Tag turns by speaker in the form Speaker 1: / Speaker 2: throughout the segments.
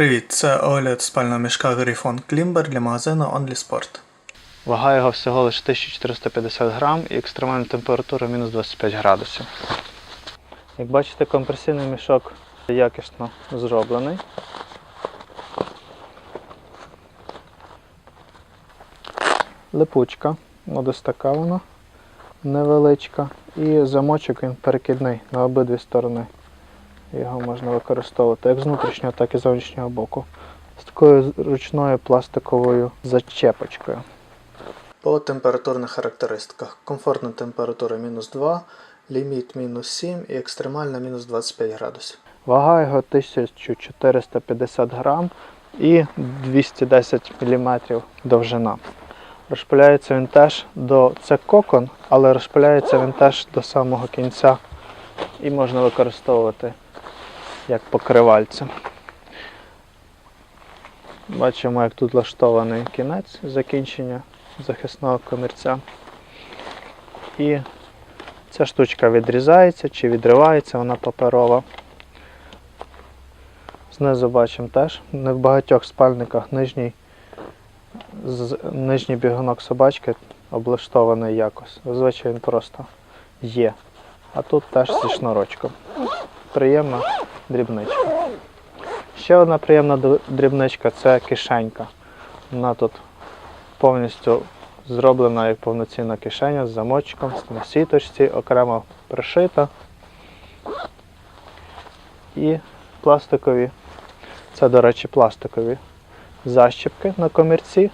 Speaker 1: Привіт, це огляд спального мішка Грифон Клімбер для магазину OnlySport.
Speaker 2: Вага його всього лише 1450 грам і екстремальна температура мінус 25 градусів. Як бачите, компресійний мішок якісно зроблений. Липучка, ось така вона невеличка. І замочок він перекидний на обидві сторони. Його можна використовувати як з внутрішнього, так і з зовнішнього боку. З такою ручною пластиковою зачепочкою.
Speaker 1: По температурних характеристиках. Комфортна температура мінус 2, ліміт мінус 7 і екстремальна мінус 25 градусів.
Speaker 2: Вага його 1450 грам і 210 мм довжина. Розпиляється він теж до це кокон, але розпиляється він теж до самого кінця і можна використовувати як покривальце. Бачимо, як тут влаштований кінець закінчення захисного комірця. І ця штучка відрізається чи відривається, вона паперова. Знизу бачимо теж не в багатьох спальниках нижній, нижній бігунок собачки облаштований якось. Зазвичай він просто є. А тут теж зі шнурочком. Приємна дрібничка. Ще одна приємна дрібничка це кишенька. Вона тут повністю зроблена як повноцінна кишеня з замочком, на сіточці, окремо пришита. І пластикові, це, до речі, пластикові защіпки на комірці.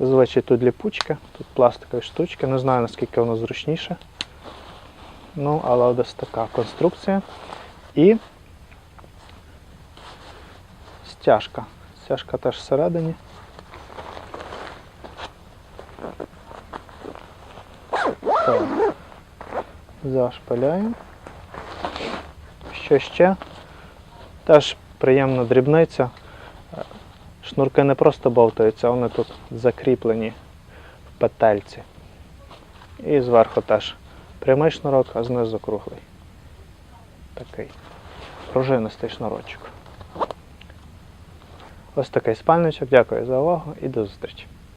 Speaker 2: Зазвичай тут ліпучки, тут пластикові штучки, не знаю наскільки воно зручніше. Ну, але ось така конструкція. І стяжка. Стяжка теж всередині. Так. Зашпиляємо. Що ще? Теж приємна дрібниця. Шнурки не просто бовтаються, вони тут закріплені в петельці. І зверху теж прямий шнурок, а знизу круглий. Такий пружинистий шнурочок. Ось такий спальничок. Дякую за увагу і до зустрічі.